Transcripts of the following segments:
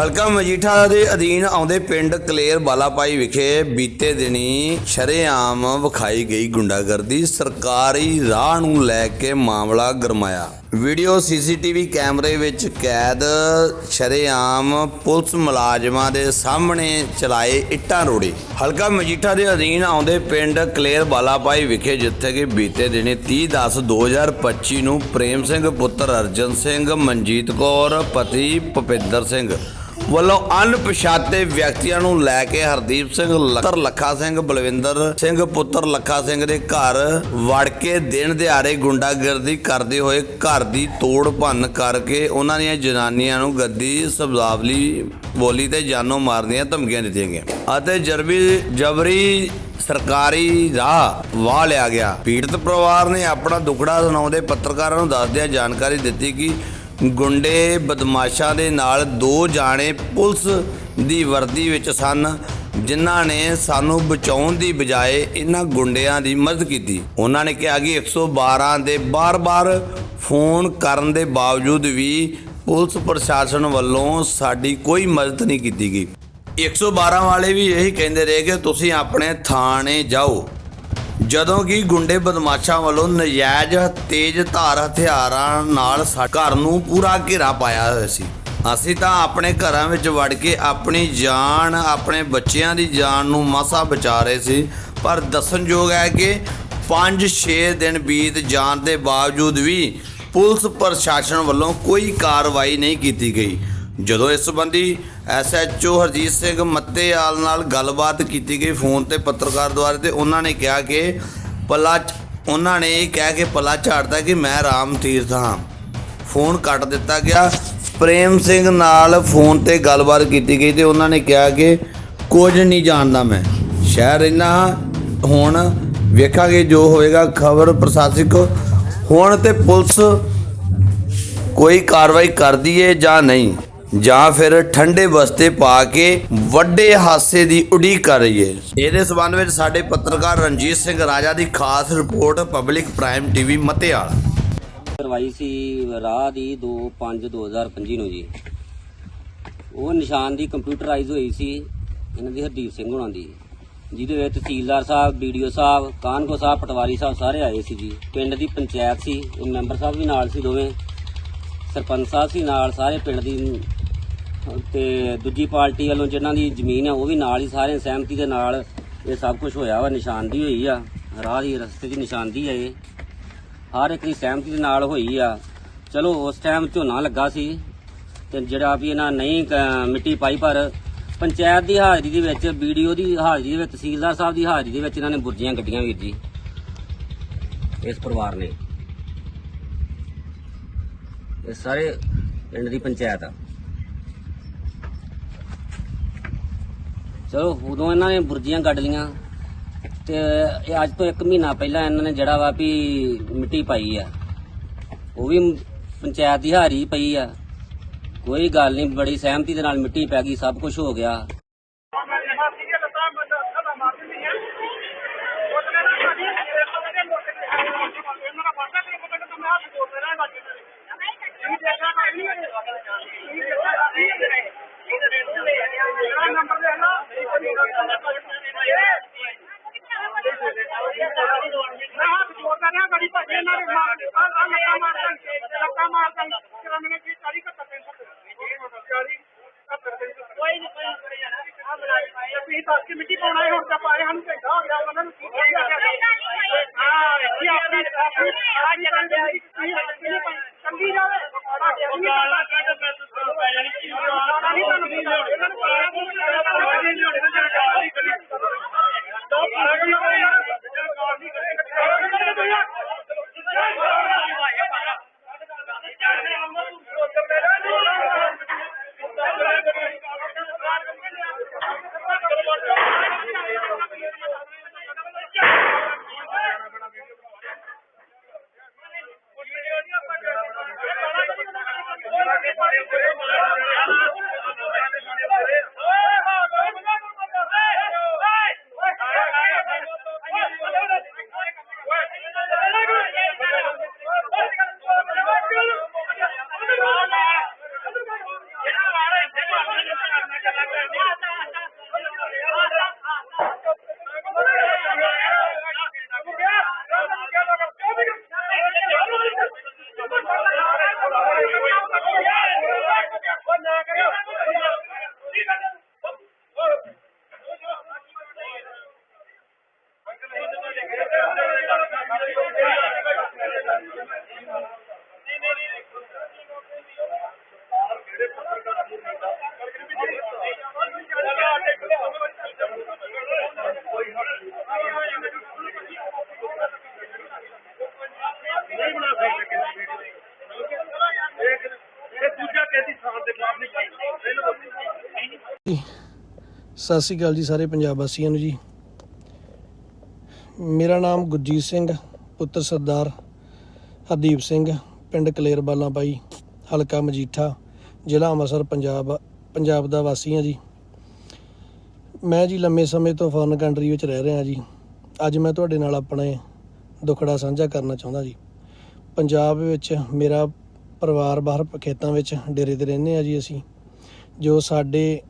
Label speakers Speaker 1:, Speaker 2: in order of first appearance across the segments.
Speaker 1: ਹਲਕਾ ਮਜੀਠਾ ਦੇ ਅਧੀਨ ਆਉਂਦੇ ਪਿੰਡ ਕਲੇਰ ਬਾਲਾਪਾਈ ਵਿਖੇ ਬੀਤੇ ਦਿਨੀ ਸ਼ਰੇਆਮ ਵਿਖਾਈ ਗਈ ਗੁੰਡਾਗਰਦੀ। ਸਰਕਾਰੀ ਰਾਹ ਨੂੰ ਲੈ ਕੇ ਮਾਮਲਾ ਗਰਮਾਇਆ। ਵੀਡੀਓ ਸੀਸੀਟੀਵੀ ਕੈਮਰੇ ਵਿੱਚ ਕੈਦ ਸ਼ਰੇਆਮ ਪੁਲਿਸ ਮੁਲਾਜ਼ਮਾਂ ਦੇ ਸਾਹਮਣੇ ਚਲਾਏ ਇੱਟਾਂ ਰੋੜੇ। ਹਲਕਾ ਮਜੀਠਾ ਦੇ ਅਧੀਨ ਆਉਂਦੇ ਪਿੰਡ ਕਲੇਰ ਬਾਲਾਪਾਈ ਵਿਖੇ ਜਿੱਥੇ ਕਿ ਬੀਤੇ ਦਿਨੀ 30/10/2025 ਨੂੰ ਪ੍ਰੇਮ ਸਿੰਘ ਪੁੱਤਰ ਅਰਜਨ ਸਿੰਘ, ਮਨਜੀਤ ਕੌਰ, ਪਤੀ ਭੁਪਿੰਦਰ ਸਿੰਘ ਵੱਲੋਂ ਅਣਪਛਾਤੇ ਵਿਅਕਤੀਆਂ ਨੂੰ ਲੈ ਕੇ ਹਰਦੀਪ ਸਿੰਘ ਲੱਖਰ, ਲੱਖਾ ਸਿੰਘ, ਬਲਵਿੰਦਰ ਸਿੰਘ, ਪੁੱਤਰ ਲੱਖਾ ਸਿੰਘ ਦੇ ਘਰ ਵੜ ਕੇ ਦਿਨ ਦਿਹਾੜੇ ਗੁੰਡਾਗਰਦੀ ਕਰਦੇ ਹੋਏ ਘਰ ਦੀ ਤੋੜ ਭੰਨ ਕਰਕੇ ਉਹਨਾਂ ਦੀਆਂ ਜਨਾਨੀਆਂ ਨੂੰ ਗੱਦੀ, ਸਬਦਾਵਲੀ, ਬੋਲੀ ਤੇ ਜਾਨੋਂ ਮਾਰਨ ਦੀਆਂ ਧਮਕੀਆਂ ਦਿੱਤੀਆਂ ਗਈਆਂ ਅਤੇ ਜਰਬੀ ਜਬਰੀ ਸਰਕਾਰੀ ਰਾਹ ਵਾਹ ਲਿਆ ਗਿਆ। ਪੀੜਤ ਪਰਿਵਾਰ ਨੇ ਆਪਣਾ ਦੁਖੜਾ ਸੁਣਾਉਂਦੇ ਪੱਤਰਕਾਰਾਂ ਨੂੰ ਦੱਸਦਿਆਂ ਜਾਣਕਾਰੀ ਦਿੱਤੀ ਕਿ ਗੁੰਡੇ ਬਦਮਾਸ਼ਾਂ ਦੇ ਨਾਲ ਦੋ ਜਾਣੇ ਪੁਲਿਸ ਦੀ ਵਰਦੀ ਵਿੱਚ ਸਨ, ਜਿਨ੍ਹਾਂ ਨੇ ਸਾਨੂੰ ਬਚਾਉਣ ਦੀ ਬਜਾਏ ਇਹਨਾਂ ਗੁੰਡਿਆਂ ਦੀ ਮਦਦ ਕੀਤੀ। ਉਹਨਾਂ ਨੇ ਕਿਹਾ ਕਿ 112 ਦੇ ਬਾਰ-ਬਾਰ ਫੋਨ ਕਰਨ ਦੇ ਬਾਵਜੂਦ ਵੀ ਪੁਲਿਸ ਪ੍ਰਸ਼ਾਸਨ ਵੱਲੋਂ ਸਾਡੀ ਕੋਈ ਮਦਦ ਨਹੀਂ ਕੀਤੀ ਗਈ। 112 ਵਾਲੇ ਵੀ ਇਹੀ ਕਹਿੰਦੇ ਰਹੇ ਕਿ ਤੁਸੀਂ ਆਪਣੇ ਥਾਣੇ ਜਾਓ। ਜਦੋਂ ਕਿ ਗੁੰਡੇ ਬਦਮਾਸ਼ਾਂ ਵੱਲੋਂ ਨਜਾਇਜ਼ ਤੇਜ਼ ਧਾਰ ਹਥਿਆਰਾਂ ਨਾਲ ਸਾ- ਘਰ ਨੂੰ ਪੂਰਾ ਘੇਰਾ ਪਾਇਆ ਹੋਇਆ ਸੀ। ਅਸੀਂ ਤਾਂ ਆਪਣੇ ਘਰਾਂ ਵਿੱਚ ਵੜ ਕੇ ਆਪਣੀ ਜਾਨ, ਆਪਣੇ ਬੱਚਿਆਂ ਦੀ ਜਾਨ ਨੂੰ ਮਾਸਾ ਬਚਾ ਰਹੇ ਸੀ। ਪਰ ਦੱਸਣਯੋਗ ਹੈ ਕਿ 5-6 ਦਿਨ ਬੀਤ ਜਾਣ ਦੇ ਬਾਵਜੂਦ ਵੀ ਪੁਲਿਸ ਪ੍ਰਸ਼ਾਸਨ ਵੱਲੋਂ ਕੋਈ ਕਾਰਵਾਈ ਨਹੀਂ ਕੀਤੀ ਗਈ। ਜਦੋਂ ਇਸ ਸੰਬੰਧੀ ਐਸਐਚਓ ਹਰਜੀਤ ਸਿੰਘ ਮੱਤੇਆਲ ਨਾਲ ਗੱਲਬਾਤ ਕੀਤੀ ਗਈ ਫੋਨ ਤੇ ਪੱਤਰਕਾਰ ਦੁਆਰਾ ਤੇ ਉਹਨਾਂ ਨੇ ਕਿਹਾ ਕਿ ਪੱਲਾ ਉਹਨਾਂ ਨੇ ਇਹ ਕਹਿ ਕੇ ਪੱਲਾ ਝਾੜਦਾ ਕਿ ਮੈਂ ਰਾਮ ਤੀਰਥ ਹਾਂ। ਫੋਨ ਕੱਟ ਦਿੱਤਾ ਗਿਆ। ਪ੍ਰੇਮ ਸਿੰਘ ਨਾਲ ਫੋਨ ਤੇ ਗੱਲਬਾਤ ਕੀਤੀ ਗਈ ਤੇ ਉਹਨਾਂ ਨੇ ਕਿਹਾ ਕਿ ਕੁਝ ਨਹੀਂ ਜਾਣਦਾ ਮੈਂ। ਸ਼ਹਿਰ ਰਹਿਣਾ ਹਾਂ। ਹੁਣ ਵੇਖਾਂਗੇ ਜੋ ਹੋਏਗਾ। ਖਬਰ ਪ੍ਰਸ਼ਾਸਕ ਹੁਣ ਤੇ ਪੁਲਿਸ ਕੋਈ ਕਾਰਵਾਈ ਕਰਦੀ ਏ ਜਾਂ ਨਹੀਂ? ਜਾਂ ਫਿਰ ਠੰਡੇ ਬਸਤੇ ਪਾ ਕੇ ਵੱਡੇ ਹਾਸੇ ਦੀ ਉਡੀਕ ਕਰ ਰਹੀ ਹੈ ਇਹਦੇ ਸਬੰਧ ਵਿੱਚ ਸਾਡੇ ਪੱਤਰਕਾਰ ਰਣਜੀਤ ਸਿੰਘ ਰਾਜਾ ਦੀ ਖਾਸ ਰਿਪੋਰਟ ਪਬਲਿਕ ਪ੍ਰਾਈਮ ਟੀਵੀ ਮਤੇਆਲ।
Speaker 2: ਕਰਵਾਈ ਸੀ ਰਾਹ ਦੀ 2/5/2025 ਨੂੰ ਜੀ। ਉਹ ਨਿਸ਼ਾਨ ਦੀ ਕੰਪਿਊਟਰਾਈਜ਼ ਹੋਈ ਸੀ ਇਹਨਾਂ ਦੀ ਹਰਦੀਪ ਸਿੰਘ ਹੋਣਾ ਦੀ, ਜਿਹਦੇ ਵਿੱਚ ਤਹਿਸੀਲਦਾਰ ਸਾਹਿਬ ਵੀਡੀਓ ਸਾਹਿਬ, ਕਾਨਗੋ ਸਾਹਿਬ, ਪਟਵਾਰੀ ਸਾਹਿਬ ਸਾਰੇ ਆਏ ਸੀ ਜੀ। ਪਿੰਡ ਦੀ ਪੰਚਾਇਤ ਸੀ, ਉਹ ਮੈਂਬਰ ਸਾਹਿਬ ਵੀ ਨਾਲ ਸੀ ਦੋਵੇਂ। ਸਰਪੰਚ ਸਾਹਿਬ ਸੀ ਨਾਲ, ਸਾਰੇ ਪਿੰਡ ਦੀ ਤੇ ਦੂਜੀ ਪਾਰਟੀ ਵੱਲੋਂ ਜਿਨ੍ਹਾਂ ਦੀ ਜ਼ਮੀਨ ਆ, ਉਹ ਵੀ ਨਾਲ ਹੀ ਸਾਰੇ ਸਹਿਮਤੀ ਦੇ ਨਾਲ ਇਹ ਸਭ ਕੁਝ ਹੋਇਆ ਵਾ, ਨਿਸ਼ਾਨਦੀ ਹੋਈ ਆ। ਰਾਹ ਦੀ ਰਸਤੇ ਦੀ ਨਿਸ਼ਾਨਦੀ ਆ ਇਹ। ਹਰ ਇੱਕ ਦੀ ਸਹਿਮਤੀ ਦੇ ਨਾਲ ਹੋਈ ਆ। ਚਲੋ, ਉਸ ਟਾਈਮ ਝੋਨਾ ਲੱਗਾ ਸੀ ਤੇ ਜਿਹੜਾ ਵੀ ਇਹਨਾਂ ਨਹੀਂ ਮਿੱਟੀ ਪਾਈ, ਪਰ ਪੰਚਾਇਤ ਦੀ ਹਾਜ਼ਰੀ ਦੇ ਵਿੱਚ ਵੀਡੀਓ ਦੀ ਹਾਜ਼ਰੀ ਦੇ ਵਿੱਚ, ਤਹਿਸੀਲਦਾਰ ਸਾਹਿਬ ਦੀ ਹਾਜ਼ਰੀ ਦੇ ਵਿੱਚ ਇਹਨਾਂ ਨੇ ਬੁਰਜੀਆਂ ਗੱਡੀਆਂ ਵੀਰ ਜੀ, ਇਸ ਪਰਿਵਾਰ ਨੇ। ਇਹ ਸਾਰੇ ਪਿੰਡ ਦੀ ਪੰਚਾਇਤ ਆ। ਚਲੋ, ਉਦੋਂ ਇਹਨਾਂ ਨੇ ਬੁਰਜੀਆਂ ਕੱਢ ਲੀਆਂ ਤੇ ਇਹ ਅੱਜ ਤੋਂ 1 ਮਹੀਨਾ ਪਹਿਲਾਂ ਇਹਨਾਂ ਨੇ ਜਿਹੜਾ ਵਾ ਵੀ ਮਿੱਟੀ ਪਾਈ ਆ, ਉਹ ਵੀ ਪੰਚਾਇਤ ਦੀ ਹਾਰੀ ਪਈ ਆ। ਕੋਈ ਗੱਲ ਨਹੀਂ, ਬੜੀ ਸਹਿਮਤੀ ਦੇ ਨਾਲ ਮਿੱਟੀ ਪੈ ਗਈ, ਸਭ ਕੁਝ ਹੋ ਗਿਆ।
Speaker 3: ਮਿੱਟੀ ਪਾਉਣਾ ਹੈ ਹੁਣ ਤਾਂ ਪਾਏ ਹਨ ਘੰਟਾ ਹੋ ਗਿਆ ਉਹਨਾਂ ਨੂੰ ਕੀ ਚਾਹੀਦਾ ਹਾਂ ਇਹ ਆਪਣੀ ਆਪਣੀ ਆ ਜਗਨ ਦੇ ਆਈ ਚੰਗੀ ਜਾਵੇ ਉਹ ਗਾਲਾਂ
Speaker 4: ਸਤਿ ਸ੍ਰੀ ਅਕਾਲ ਜੀ ਸਾਰੇ ਪੰਜਾਬ ਵਾਸੀਆਂ ਨੂੰ ਜੀ। ਮੇਰਾ ਨਾਮ ਗੁਰਜੀਤ ਸਿੰਘ, ਪੁੱਤਰ ਸਰਦਾਰ ਹਰਦੀਪ ਸਿੰਘ, ਪਿੰਡ ਕਲੇਰ ਬਾਲਾਂ ਬਾਈ ਹਲਕਾ ਮਜੀਠਾ, ਜ਼ਿਲ੍ਹਾ ਅੰਮ੍ਰਿਤਸਰ, ਪੰਜਾਬ ਪੰਜਾਬ ਦਾ ਵਾਸੀ ਹਾਂ ਜੀ। ਮੈਂ ਜੀ ਲੰਮੇ ਸਮੇਂ ਤੋਂ ਫੋਰਨ ਕੰਟਰੀ ਵਿੱਚ ਰਹਿ ਰਿਹਾ ਜੀ। ਅੱਜ ਮੈਂ ਤੁਹਾਡੇ ਨਾਲ ਆਪਣੇ ਦੁਖੜਾ ਸਾਂਝਾ ਕਰਨਾ ਚਾਹੁੰਦਾ ਜੀ। ਪੰਜਾਬ ਵਿੱਚ ਮੇਰਾ ਪਰਿਵਾਰ ਬਾਹਰ ਖੇਤਾਂ ਵਿੱਚ ਡੇਰੇ ਤੇ ਰਹਿੰਦੇ ਆ ਜੀ ਅਸੀਂ, ਜੋ ਸਾਡੇ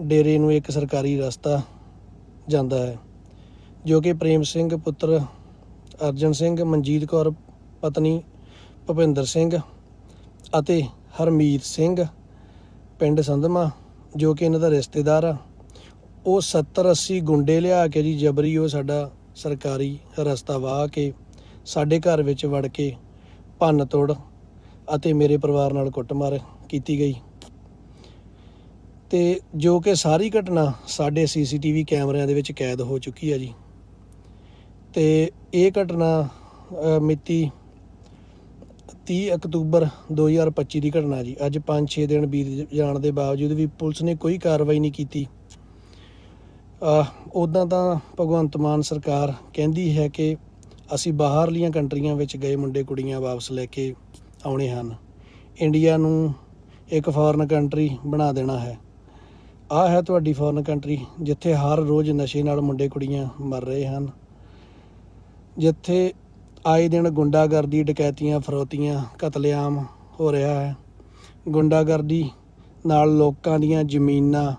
Speaker 4: ਡੇਰੇ ਨੂੰ ਇੱਕ ਸਰਕਾਰੀ ਰਸਤਾ ਜਾਂਦਾ ਹੈ, ਜੋ ਕਿ ਪ੍ਰੇਮ ਸਿੰਘ ਪੁੱਤਰ ਅਰਜਨ ਸਿੰਘ, ਮਨਜੀਤ ਕੌਰ ਪਤਨੀ ਭੁਪਿੰਦਰ ਸਿੰਘ ਅਤੇ ਹਰਮੀਤ ਸਿੰਘ ਪਿੰਡ ਸੰਧਮਾ, ਜੋ ਕਿ ਇਹਨਾਂ ਦਾ ਰਿਸ਼ਤੇਦਾਰ ਆ। ਉਹ 70 80 ਗੁੰਡੇ ਲਿਆ ਕੇ ਜੀ ਜਬਰੀ ਉਹ ਸਾਡਾ ਸਰਕਾਰੀ ਰਸਤਾ ਵਾਹ ਕੇ ਸਾਡੇ ਘਰ ਵਿੱਚ ਵੜ ਕੇ ਭੰਨ ਤੋੜ ਅਤੇ ਮੇਰੇ ਪਰਿਵਾਰ ਨਾਲ ਕੁੱਟਮਾਰ ਕੀਤੀ ਗਈ। ਤੇ ਜੋ ਕਿ ਸਾਰੀ ਘਟਨਾ ਸਾਡੇ ਸੀਸੀਟੀਵੀ ਕੈਮਰਿਆਂ ਦੇ ਵਿੱਚ ਕੈਦ ਹੋ ਚੁੱਕੀ ਹੈ ਜੀ। ਤੇ ਇਹ ਘਟਨਾ ਮਿਤੀ 30 ਅਕਤੂਬਰ 2025 ਦੀ ਘਟਨਾ ਜੀ। ਅੱਜ 5-6 ਦਿਨ ਬੀਤ ਜਾਣ ਦੇ ਬਾਵਜੂਦ ਵੀ ਪੁਲਿਸ ਨੇ ਕੋਈ ਕਾਰਵਾਈ ਨਹੀਂ ਕੀਤੀ। ਉਦਾਂ ਤਾਂ ਭਗਵੰਤ ਮਾਨ ਸਰਕਾਰ ਕਹਿੰਦੀ ਹੈ ਕਿ ਅਸੀਂ ਬਾਹਰਲੀਆਂ ਕੰਟਰੀਆਂ ਵਿੱਚ ਗਏ ਮੁੰਡੇ ਕੁੜੀਆਂ ਵਾਪਸ ਲੈ ਕੇ ਆਉਣੇ ਹਨ। ਇੰਡੀਆ ਨੂੰ ਇੱਕ ਫੋਰਨ ਕੰਟਰੀ ਬਣਾ ਦੇਣਾ ਹੈ। ਆਹ ਹੈ ਤੁਹਾਡੀ ਫੋਰਨ ਕੰਟਰੀ ਜਿੱਥੇ ਹਰ ਰੋਜ਼ ਨਸ਼ੇ ਨਾਲ ਮੁੰਡੇ ਕੁੜੀਆਂ ਮਰ ਰਹੇ ਹਨ। ਜਿੱਥੇ ਆਏ ਦਿਨ ਗੁੰਡਾਗਰਦੀ, ਡਕੈਤੀਆਂ, ਫਰੋਤੀਆਂ, ਕਤਲੇਆਮ ਹੋ ਰਿਹਾ ਹੈ। ਗੁੰਡਾਗਰਦੀ ਨਾਲ ਲੋਕਾਂ ਦੀਆਂ ਜ਼ਮੀਨਾਂ,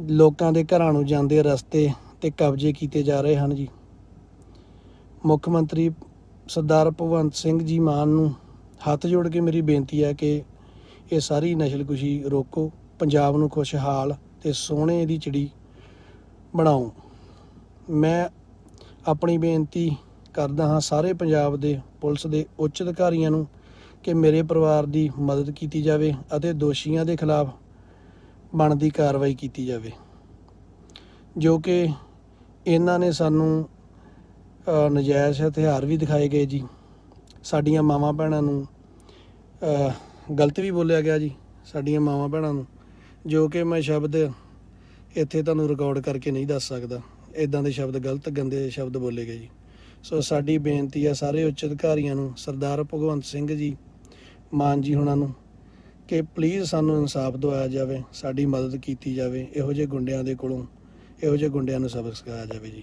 Speaker 4: ਲੋਕਾਂ ਦੇ ਘਰਾਂ ਨੂੰ ਜਾਂਦੇ ਰਸਤੇ ਤੇ ਕਬਜ਼ੇ ਕੀਤੇ ਜਾ ਰਹੇ ਹਨ ਜੀ। ਮੁੱਖ ਮੰਤਰੀ ਸਰਦਾਰ ਭਗਵੰਤ ਸਿੰਘ ਜੀ ਮਾਨ ਨੂੰ ਹੱਥ ਜੋੜ ਕੇ ਮੇਰੀ ਬੇਨਤੀ ਹੈ ਕਿ ਇਹ ਸਾਰੀ ਨਸ਼ਲਕੁਸ਼ੀ ਰੋਕੋ, ਪੰਜਾਬ ਨੂੰ ਖੁਸ਼ਹਾਲ ਤੇ ਸੋਹਣੇ ਦੀ ਚਿੜੀ ਬਣਾਓ। ਮੈਂ ਆਪਣੀ ਬੇਨਤੀ ਕਰਦਾ ਹਾਂ ਸਾਰੇ ਪੰਜਾਬ ਦੇ ਪੁਲਿਸ ਦੇ ਉੱਚ ਅਧਿਕਾਰੀਆਂ ਨੂੰ ਕਿ ਮੇਰੇ ਪਰਿਵਾਰ ਦੀ ਮਦਦ ਕੀਤੀ ਜਾਵੇ ਅਤੇ ਦੋਸ਼ੀਆਂ ਦੇ ਖਿਲਾਫ ਬਣਦੀ ਕਾਰਵਾਈ ਕੀਤੀ ਜਾਵੇ। ਜੋ ਕਿ ਇਹਨਾਂ ਨੇ ਸਾਨੂੰ ਨਜਾਇਜ਼ ਹਥਿਆਰ ਵੀ ਦਿਖਾਏ ਗਏ ਜੀ। ਸਾਡੀਆਂ ਮਾਵਾਂ ਭੈਣਾਂ ਨੂੰ ਗਲਤ ਵੀ ਬੋਲਿਆ ਗਿਆ ਜੀ, ਸਾਡੀਆਂ ਮਾਵਾਂ ਭੈਣਾਂ ਨੂੰ, ਜੋ ਕਿ ਮੈਂ ਸ਼ਬਦ ਇੱਥੇ ਤੁਹਾਨੂੰ ਰਿਕਾਰਡ ਕਰਕੇ ਨਹੀਂ ਦੱਸ ਸਕਦਾ। ਇਦਾਂ ਦੇ ਸ਼ਬਦ ਗਲਤ, ਗੰਦੇ ਸ਼ਬਦ ਬੋਲੇ ਗਏ ਜੀ। ਸੋ ਸਾਡੀ ਬੇਨਤੀ ਆ ਸਾਰੇ ਉੱਚ ਅਧਿਕਾਰੀਆਂ ਨੂੰ, ਸਰਦਾਰ ਭਗਵੰਤ ਸਿੰਘ ਜੀ, ਮਾਨ ਜੀ ਹੁਣਾਂ ਨੂੰ, ਕਿ ਪਲੀਜ਼ ਸਾਨੂੰ ਇਨਸਾਫ ਦਵਾਇਆ ਜਾਵੇ, ਸਾਡੀ ਮਦਦ ਕੀਤੀ ਜਾਵੇ, ਇਹੋ ਜਿਹੇ ਗੁੰਡਿਆਂ ਦੇ ਕੋਲੋਂ, ਇਹੋ ਜਿਹੇ ਗੁੰਡਿਆਂ ਨੂੰ ਸਬਕ ਸਿਖਾਇਆ ਜਾਵੇ ਜੀ।